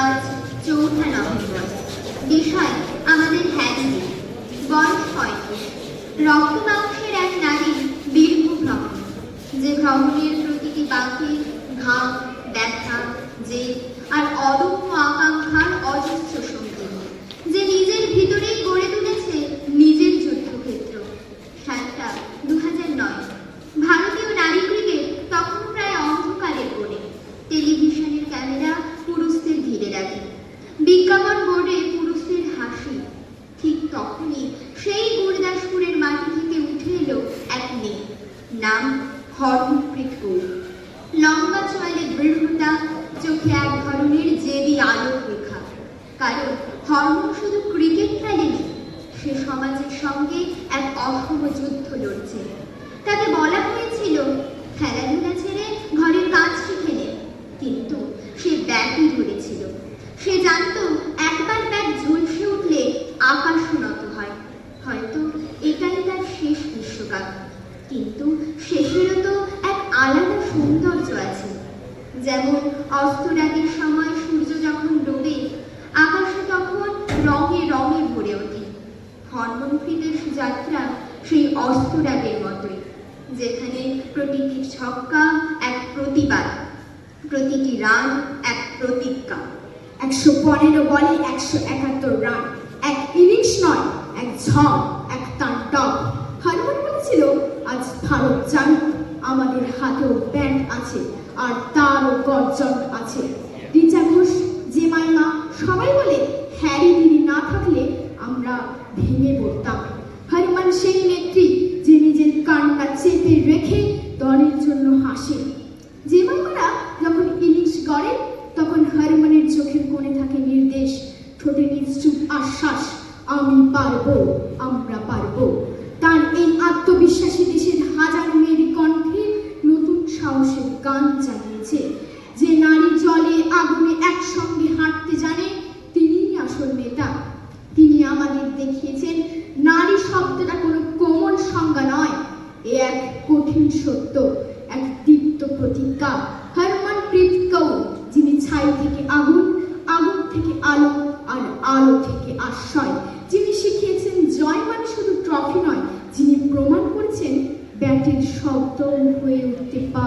আজ চৌঠা নভেম্বর। বিষয় আমাদের হ্যান্ডি। বয়স পঁয়ত্রিশ। রক্ত এক নারী দীর্ঘ ভ্রমণ যে ভ্রমণের প্রতিটি বাঁকে ঘাম, ব্যথা যে আর অদম্য আকাঙ্ক্ষার অজস্র সঙ্গী যে নিজের ভিতরেই গড়ে তুলেছে নিজের যুদ্ধক্ষেত্র সাতটা দু হাজার নয় ভারতীয় নারী ক্রিকেট তখন প্রায় অন্ধকারের কোণে টেলিভিশনের ক্যামেরা পুরুষদের ঘিরে রাখে বিজ্ঞাপন বোর্ডে পুরুষদের হাসি। ঠিক তখনই সেই গুরদাসপুরের মাটি থেকে উঠে এলো এক মেয়ে। নাম হরমপ্রীত কৌর। লম্বা চোয়ালে দৃঢ়তা, চোখে এক ধরনের জেদি আলোক রেখা। কারণ হরমোন শুধু ক্রিকেট খেলেনি সে সমাজের সঙ্গে এক অসম যুদ্ধ লড়ছে। তাকে বলা হয়েছিল কিন্তু শেষেরও তো এক আলাদা সৌন্দর্য আছে। যেমন অস্তরাগের সময় সূর্য যখন ডোবে আকাশে তখন রঙে রঙে ভরে ওঠে। হরমনপ্রীতের যাত্রা সেই অস্তরাগের মতোই, যেখানে প্রতিটি ছক্কা এক প্রতিবাদ প্রতিটি রান এক প্রতিজ্ঞা, একশো পনেরো বলে একশো একাত্তর রান, এক ইনিংস নয়, এক ঝড় এক তাণ্ডব হরমন বলেছিল আজ ভারত জানো, আমাদের হাতেও ব্যাট আছে, আর তারও গর্জন আছে। রিচা ঘোষ জেমাইমা সবাই বলে হ্যারি দিদি না থাকলে আমরা ভেঙে পড়তাম। হরমান সেই নেত্রী, যে নিজের কানটা চেপে রেখে দলের জন্য হাসে। যে জেমাইমারা যখন ইনিংস গড়েন তখন হরমনের চোখের কোণে থাকে নির্দেশ, ঠোঁটে নিশ্চুপ আশ্বাস, আমি পারব, আমরা পারব। কঠিন সত্য, এক দীপ্ত প্রতিজ্ঞা। হরমনপ্রীত কৌ যিনি ছাই থেকে আগুন আগুন থেকে আলো আর আলো থেকে আশ্রয়। যিনি শিখিয়েছেন জয় মানে শুধু ট্রফি নয়, যিনি প্রমাণ করেছেন ব্যাটের শব্দ হয়ে উঠতে পারে।